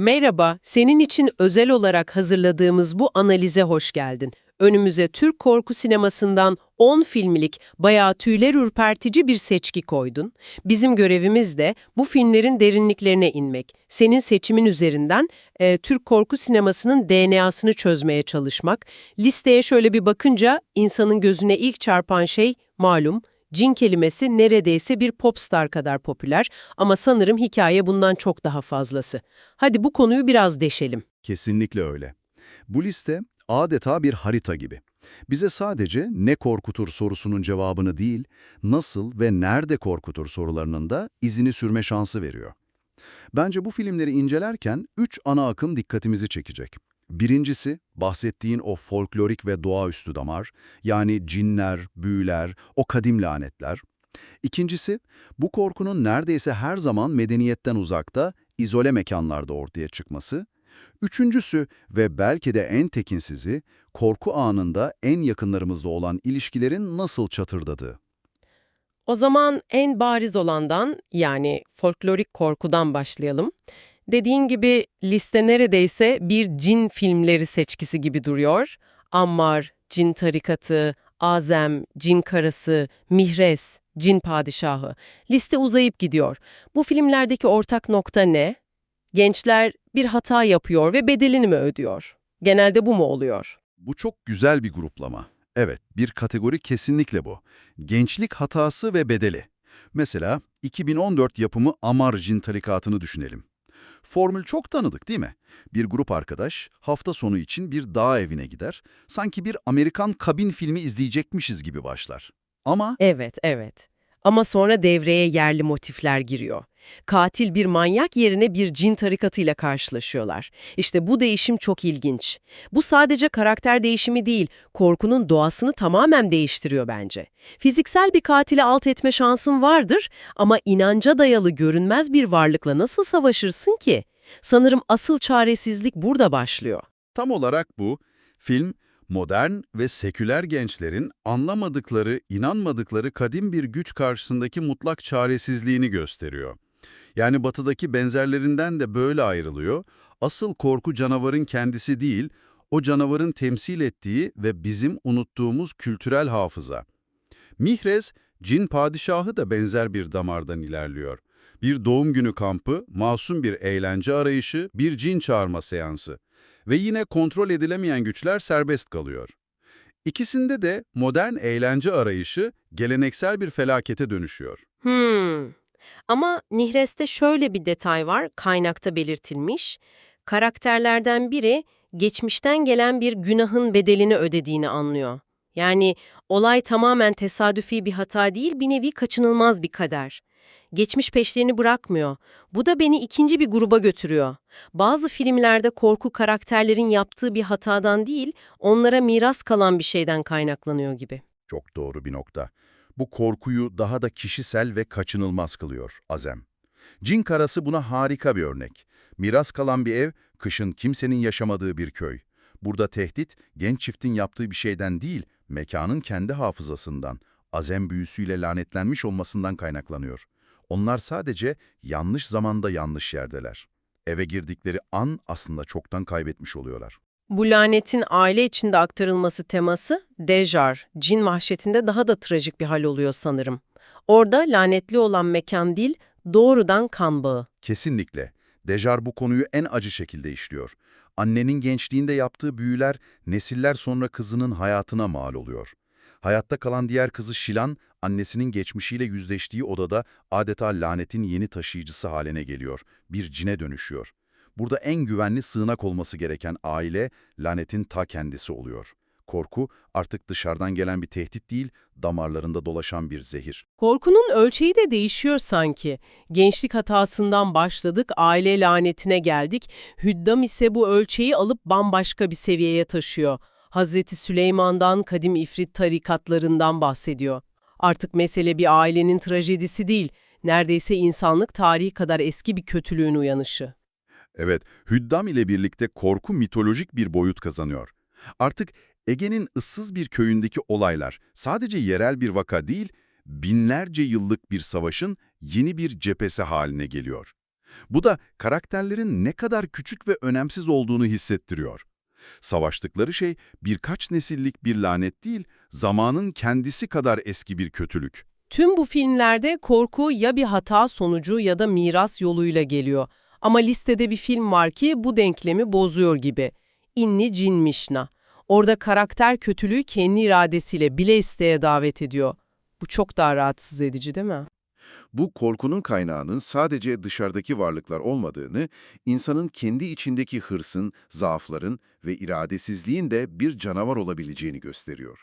Merhaba, senin için özel olarak hazırladığımız bu analize hoş geldin. Önümüze Türk korku sinemasından 10 filmlik, bayağı tüyler ürpertici bir seçki koydun. Bizim görevimiz de bu filmlerin derinliklerine inmek. Senin seçimin üzerinden e, Türk korku sinemasının DNA'sını çözmeye çalışmak. Listeye şöyle bir bakınca insanın gözüne ilk çarpan şey malum, cin kelimesi neredeyse bir popstar kadar popüler ama sanırım hikaye bundan çok daha fazlası. Hadi bu konuyu biraz deşelim. Kesinlikle öyle. Bu liste adeta bir harita gibi. Bize sadece ne korkutur sorusunun cevabını değil, nasıl ve nerede korkutur sorularının da izini sürme şansı veriyor. Bence bu filmleri incelerken üç ana akım dikkatimizi çekecek. Birincisi, bahsettiğin o folklorik ve doğaüstü damar, yani cinler, büyüler, o kadim lanetler. İkincisi, bu korkunun neredeyse her zaman medeniyetten uzakta, izole mekanlarda ortaya çıkması. Üçüncüsü ve belki de en tekinsizi, korku anında en yakınlarımızda olan ilişkilerin nasıl çatırdadığı. O zaman en bariz olandan yani folklorik korkudan başlayalım. Dediğin gibi liste neredeyse bir cin filmleri seçkisi gibi duruyor. Ammar, Cin Tarikatı, Azem, Cin Karası, Mihres, Cin Padişahı. Liste uzayıp gidiyor. Bu filmlerdeki ortak nokta ne? Gençler bir hata yapıyor ve bedelini mi ödüyor? Genelde bu mu oluyor? Bu çok güzel bir gruplama. Evet, bir kategori kesinlikle bu. Gençlik hatası ve bedeli. Mesela 2014 yapımı Amar Cin Tarikatı'nı düşünelim. Formül çok tanıdık değil mi? Bir grup arkadaş hafta sonu için bir dağ evine gider, sanki bir Amerikan kabin filmi izleyecekmişiz gibi başlar. Ama Evet, evet. Ama sonra devreye yerli motifler giriyor. Katil bir manyak yerine bir cin tarikatıyla karşılaşıyorlar. İşte bu değişim çok ilginç. Bu sadece karakter değişimi değil, korkunun doğasını tamamen değiştiriyor bence. Fiziksel bir katili alt etme şansın vardır ama inanca dayalı görünmez bir varlıkla nasıl savaşırsın ki? Sanırım asıl çaresizlik burada başlıyor. tam olarak bu, film modern ve seküler gençlerin anlamadıkları, inanmadıkları kadim bir güç karşısındaki mutlak çaresizliğini gösteriyor. Yani batıdaki benzerlerinden de böyle ayrılıyor. Asıl korku canavarın kendisi değil, o canavarın temsil ettiği ve bizim unuttuğumuz kültürel hafıza. Mihrez, cin padişahı da benzer bir damardan ilerliyor. Bir doğum günü kampı, masum bir eğlence arayışı, bir cin çağırma seansı. Ve yine kontrol edilemeyen güçler serbest kalıyor. İkisinde de modern eğlence arayışı geleneksel bir felakete dönüşüyor. Hmm. Ama Nihres'te şöyle bir detay var, kaynakta belirtilmiş. Karakterlerden biri geçmişten gelen bir günahın bedelini ödediğini anlıyor. Yani olay tamamen tesadüfi bir hata değil, bir nevi kaçınılmaz bir kader. Geçmiş peşlerini bırakmıyor. Bu da beni ikinci bir gruba götürüyor. Bazı filmlerde korku karakterlerin yaptığı bir hatadan değil, onlara miras kalan bir şeyden kaynaklanıyor gibi. Çok doğru bir nokta. Bu korkuyu daha da kişisel ve kaçınılmaz kılıyor Azem. Cin Karası buna harika bir örnek. Miras kalan bir ev, kışın kimsenin yaşamadığı bir köy. Burada tehdit, genç çiftin yaptığı bir şeyden değil, mekanın kendi hafızasından, Azem büyüsüyle lanetlenmiş olmasından kaynaklanıyor. Onlar sadece yanlış zamanda yanlış yerdeler. Eve girdikleri an aslında çoktan kaybetmiş oluyorlar. Bu lanetin aile içinde aktarılması teması Dejar, cin vahşetinde daha da trajik bir hal oluyor sanırım. Orada lanetli olan mekan değil, doğrudan kan bağı. Kesinlikle. Dejar bu konuyu en acı şekilde işliyor. Annenin gençliğinde yaptığı büyüler nesiller sonra kızının hayatına mal oluyor. Hayatta kalan diğer kızı Şilan, annesinin geçmişiyle yüzleştiği odada adeta lanetin yeni taşıyıcısı haline geliyor. Bir cine dönüşüyor. Burada en güvenli sığınak olması gereken aile, lanetin ta kendisi oluyor. Korku artık dışarıdan gelen bir tehdit değil, damarlarında dolaşan bir zehir. Korkunun ölçeği de değişiyor sanki. Gençlik hatasından başladık, aile lanetine geldik. Hüddam ise bu ölçeği alıp bambaşka bir seviyeye taşıyor. Hazreti Süleyman'dan kadim ifrit tarikatlarından bahsediyor. Artık mesele bir ailenin trajedisi değil, neredeyse insanlık tarihi kadar eski bir kötülüğün uyanışı. Evet, Hüddam ile birlikte korku mitolojik bir boyut kazanıyor. Artık Ege'nin ıssız bir köyündeki olaylar sadece yerel bir vaka değil, binlerce yıllık bir savaşın yeni bir cephesi haline geliyor. Bu da karakterlerin ne kadar küçük ve önemsiz olduğunu hissettiriyor. Savaştıkları şey birkaç nesillik bir lanet değil, zamanın kendisi kadar eski bir kötülük. Tüm bu filmlerde korku ya bir hata sonucu ya da miras yoluyla geliyor. Ama listede bir film var ki bu denklemi bozuyor gibi. İnni Cin Mişna. Orada karakter kötülüğü kendi iradesiyle bile isteye davet ediyor. Bu çok daha rahatsız edici değil mi? Bu korkunun kaynağının sadece dışarıdaki varlıklar olmadığını, insanın kendi içindeki hırsın, zaafların ve iradesizliğin de bir canavar olabileceğini gösteriyor.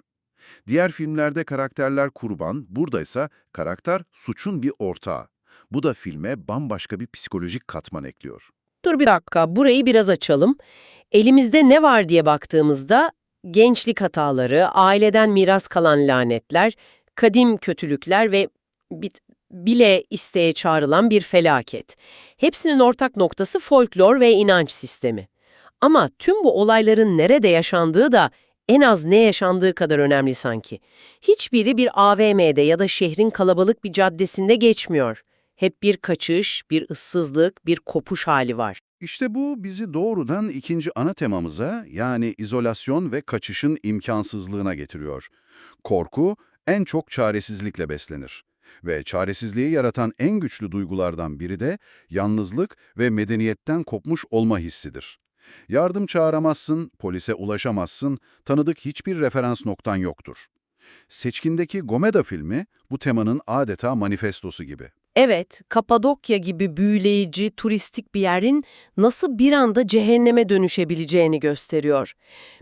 Diğer filmlerde karakterler kurban, buradaysa karakter suçun bir ortağı. Bu da filme bambaşka bir psikolojik katman ekliyor. Dur bir dakika, burayı biraz açalım. Elimizde ne var diye baktığımızda gençlik hataları, aileden miras kalan lanetler, kadim kötülükler ve bi- bile isteğe çağrılan bir felaket. Hepsinin ortak noktası folklor ve inanç sistemi. Ama tüm bu olayların nerede yaşandığı da en az ne yaşandığı kadar önemli sanki. Hiçbiri bir AVM'de ya da şehrin kalabalık bir caddesinde geçmiyor. Hep bir kaçış, bir ıssızlık, bir kopuş hali var. İşte bu bizi doğrudan ikinci ana temamıza yani izolasyon ve kaçışın imkansızlığına getiriyor. Korku en çok çaresizlikle beslenir. Ve çaresizliği yaratan en güçlü duygulardan biri de yalnızlık ve medeniyetten kopmuş olma hissidir. Yardım çağıramazsın, polise ulaşamazsın, tanıdık hiçbir referans noktan yoktur. Seçkindeki Gomeda filmi bu temanın adeta manifestosu gibi. Evet, Kapadokya gibi büyüleyici, turistik bir yerin nasıl bir anda cehenneme dönüşebileceğini gösteriyor.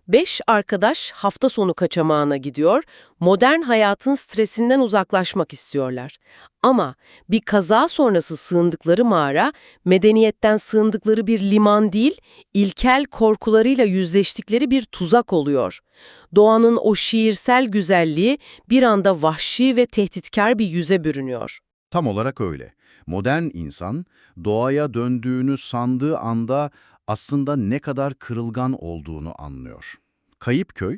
Beş arkadaş hafta sonu kaçamağına gidiyor, modern hayatın stresinden uzaklaşmak istiyorlar. Ama bir kaza sonrası sığındıkları mağara, medeniyetten sığındıkları bir liman değil, ilkel korkularıyla yüzleştikleri bir tuzak oluyor. Doğanın o şiirsel güzelliği bir anda vahşi ve tehditkar bir yüze bürünüyor. Tam olarak öyle. Modern insan doğaya döndüğünü sandığı anda aslında ne kadar kırılgan olduğunu anlıyor. Kayıp Köy,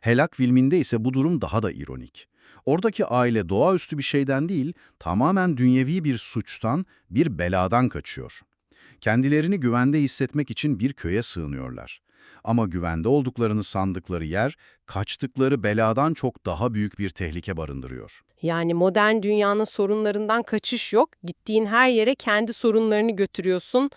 Helak filminde ise bu durum daha da ironik. Oradaki aile doğaüstü bir şeyden değil, tamamen dünyevi bir suçtan, bir beladan kaçıyor. Kendilerini güvende hissetmek için bir köye sığınıyorlar. Ama güvende olduklarını sandıkları yer, kaçtıkları beladan çok daha büyük bir tehlike barındırıyor. Yani modern dünyanın sorunlarından kaçış yok. Gittiğin her yere kendi sorunlarını götürüyorsun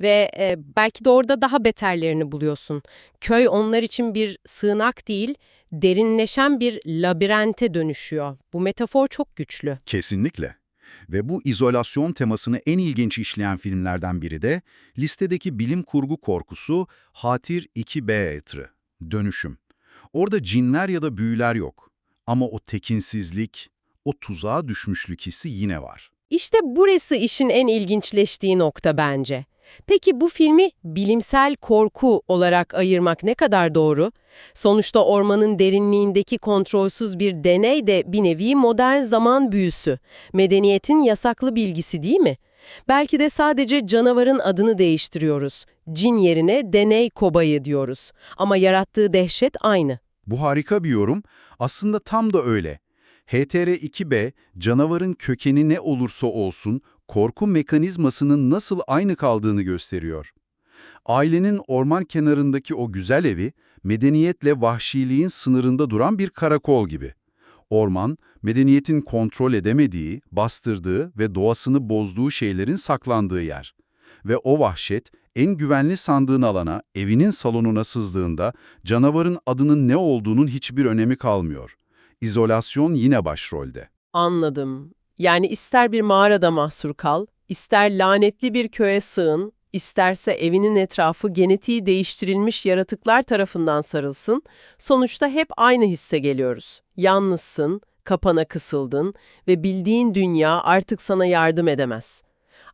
ve e, belki de orada daha beterlerini buluyorsun. Köy onlar için bir sığınak değil, derinleşen bir labirente dönüşüyor. Bu metafor çok güçlü. Kesinlikle. Ve bu izolasyon temasını en ilginç işleyen filmlerden biri de listedeki bilim kurgu korkusu Hatir 2B Etrı, Dönüşüm. Orada cinler ya da büyüler yok. Ama o tekinsizlik, o tuzağa düşmüşlük hissi yine var. İşte burası işin en ilginçleştiği nokta bence. Peki bu filmi bilimsel korku olarak ayırmak ne kadar doğru? Sonuçta ormanın derinliğindeki kontrolsüz bir deney de bir nevi modern zaman büyüsü. Medeniyetin yasaklı bilgisi değil mi? Belki de sadece canavarın adını değiştiriyoruz. Cin yerine deney kobayı diyoruz. Ama yarattığı dehşet aynı. Bu harika bir yorum. Aslında tam da öyle. HTR2B, canavarın kökeni ne olursa olsun korku mekanizmasının nasıl aynı kaldığını gösteriyor. Ailenin orman kenarındaki o güzel evi, medeniyetle vahşiliğin sınırında duran bir karakol gibi. Orman, medeniyetin kontrol edemediği, bastırdığı ve doğasını bozduğu şeylerin saklandığı yer. Ve o vahşet, en güvenli sandığın alana, evinin salonuna sızdığında canavarın adının ne olduğunun hiçbir önemi kalmıyor. İzolasyon yine başrolde. Anladım. Yani ister bir mağarada mahsur kal, ister lanetli bir köye sığın, isterse evinin etrafı genetiği değiştirilmiş yaratıklar tarafından sarılsın, sonuçta hep aynı hisse geliyoruz. Yalnızsın, kapana kısıldın ve bildiğin dünya artık sana yardım edemez.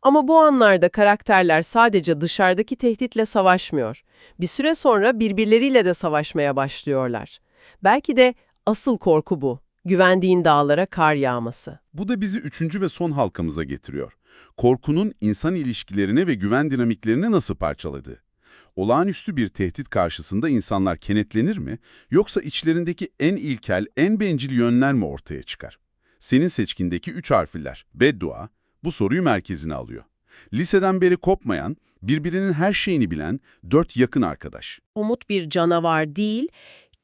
Ama bu anlarda karakterler sadece dışarıdaki tehditle savaşmıyor. Bir süre sonra birbirleriyle de savaşmaya başlıyorlar. Belki de asıl korku bu. Güvendiğin dağlara kar yağması. Bu da bizi üçüncü ve son halkamıza getiriyor. Korkunun insan ilişkilerine ve güven dinamiklerini nasıl parçaladığı. Olağanüstü bir tehdit karşısında insanlar kenetlenir mi, yoksa içlerindeki en ilkel, en bencil yönler mi ortaya çıkar? Senin seçkindeki üç harfliler, beddua, bu soruyu merkezine alıyor. Liseden beri kopmayan, birbirinin her şeyini bilen dört yakın arkadaş. Umut bir canavar değil,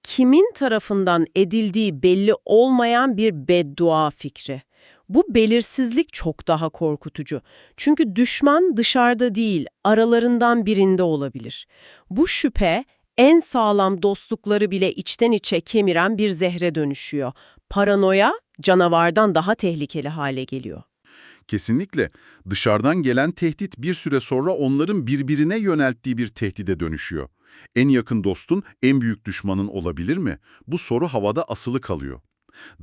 kimin tarafından edildiği belli olmayan bir beddua fikri. Bu belirsizlik çok daha korkutucu. Çünkü düşman dışarıda değil, aralarından birinde olabilir. Bu şüphe en sağlam dostlukları bile içten içe kemiren bir zehre dönüşüyor. Paranoya canavardan daha tehlikeli hale geliyor. Kesinlikle. Dışarıdan gelen tehdit bir süre sonra onların birbirine yönelttiği bir tehdide dönüşüyor. En yakın dostun en büyük düşmanın olabilir mi? Bu soru havada asılı kalıyor.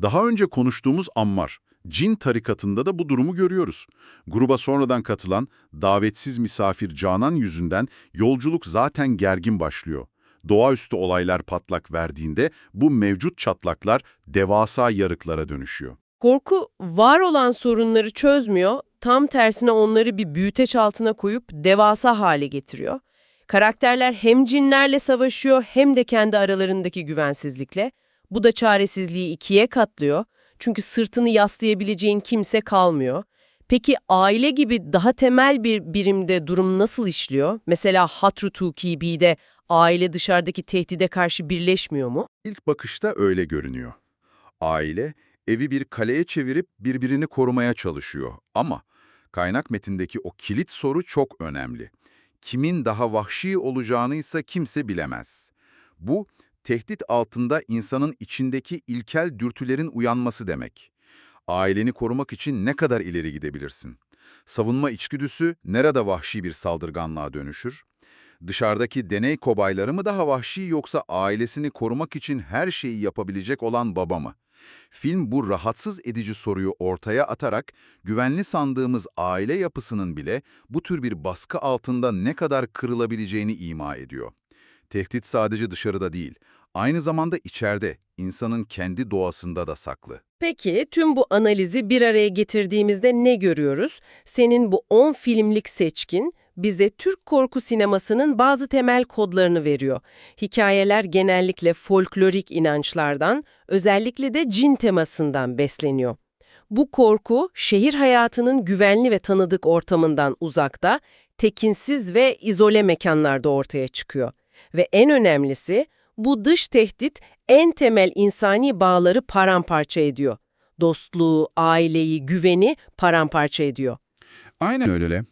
Daha önce konuştuğumuz Ammar, cin tarikatında da bu durumu görüyoruz. Gruba sonradan katılan davetsiz misafir Canan yüzünden yolculuk zaten gergin başlıyor. Doğaüstü olaylar patlak verdiğinde bu mevcut çatlaklar devasa yarıklara dönüşüyor. Korku var olan sorunları çözmüyor, tam tersine onları bir büyüteç altına koyup devasa hale getiriyor. Karakterler hem cinlerle savaşıyor hem de kendi aralarındaki güvensizlikle. Bu da çaresizliği ikiye katlıyor. Çünkü sırtını yaslayabileceğin kimse kalmıyor. Peki aile gibi daha temel bir birimde durum nasıl işliyor? Mesela Hatru Tukibi'de aile dışarıdaki tehdide karşı birleşmiyor mu? İlk bakışta öyle görünüyor. Aile, evi bir kaleye çevirip birbirini korumaya çalışıyor. Ama kaynak metindeki o kilit soru çok önemli. Kimin daha vahşi olacağını ise kimse bilemez. Bu, tehdit altında insanın içindeki ilkel dürtülerin uyanması demek. Aileni korumak için ne kadar ileri gidebilirsin? Savunma içgüdüsü nerede vahşi bir saldırganlığa dönüşür? Dışarıdaki deney kobayları mı daha vahşi yoksa ailesini korumak için her şeyi yapabilecek olan baba mı? Film bu rahatsız edici soruyu ortaya atarak güvenli sandığımız aile yapısının bile bu tür bir baskı altında ne kadar kırılabileceğini ima ediyor. Tehdit sadece dışarıda değil, aynı zamanda içeride, insanın kendi doğasında da saklı. Peki tüm bu analizi bir araya getirdiğimizde ne görüyoruz? Senin bu 10 filmlik seçkin bize Türk korku sinemasının bazı temel kodlarını veriyor. Hikayeler genellikle folklorik inançlardan, özellikle de cin temasından besleniyor. Bu korku şehir hayatının güvenli ve tanıdık ortamından uzakta, tekinsiz ve izole mekanlarda ortaya çıkıyor. Ve en önemlisi bu dış tehdit en temel insani bağları paramparça ediyor. Dostluğu, aileyi, güveni paramparça ediyor. Aynen öyle.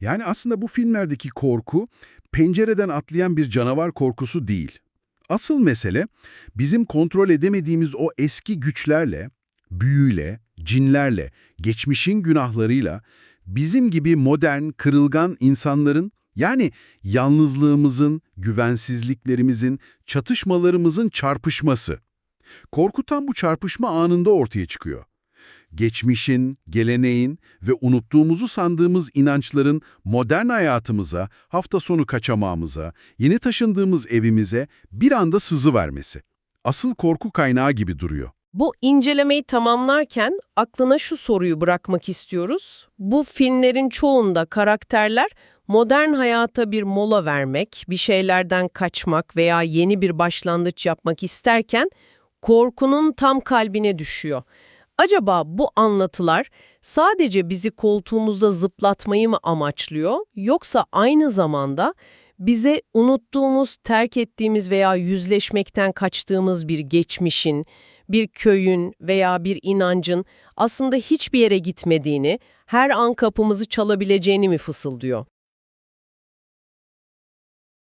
Yani aslında bu filmlerdeki korku pencereden atlayan bir canavar korkusu değil. Asıl mesele bizim kontrol edemediğimiz o eski güçlerle, büyüyle, cinlerle, geçmişin günahlarıyla bizim gibi modern, kırılgan insanların yani yalnızlığımızın, güvensizliklerimizin, çatışmalarımızın çarpışması. Korku tam bu çarpışma anında ortaya çıkıyor. Geçmişin, geleneğin ve unuttuğumuzu sandığımız inançların modern hayatımıza, hafta sonu kaçamağımıza, yeni taşındığımız evimize bir anda sızı vermesi. Asıl korku kaynağı gibi duruyor. Bu incelemeyi tamamlarken aklına şu soruyu bırakmak istiyoruz. Bu filmlerin çoğunda karakterler modern hayata bir mola vermek, bir şeylerden kaçmak veya yeni bir başlangıç yapmak isterken korkunun tam kalbine düşüyor. Acaba bu anlatılar sadece bizi koltuğumuzda zıplatmayı mı amaçlıyor yoksa aynı zamanda bize unuttuğumuz, terk ettiğimiz veya yüzleşmekten kaçtığımız bir geçmişin, bir köyün veya bir inancın aslında hiçbir yere gitmediğini, her an kapımızı çalabileceğini mi fısıldıyor?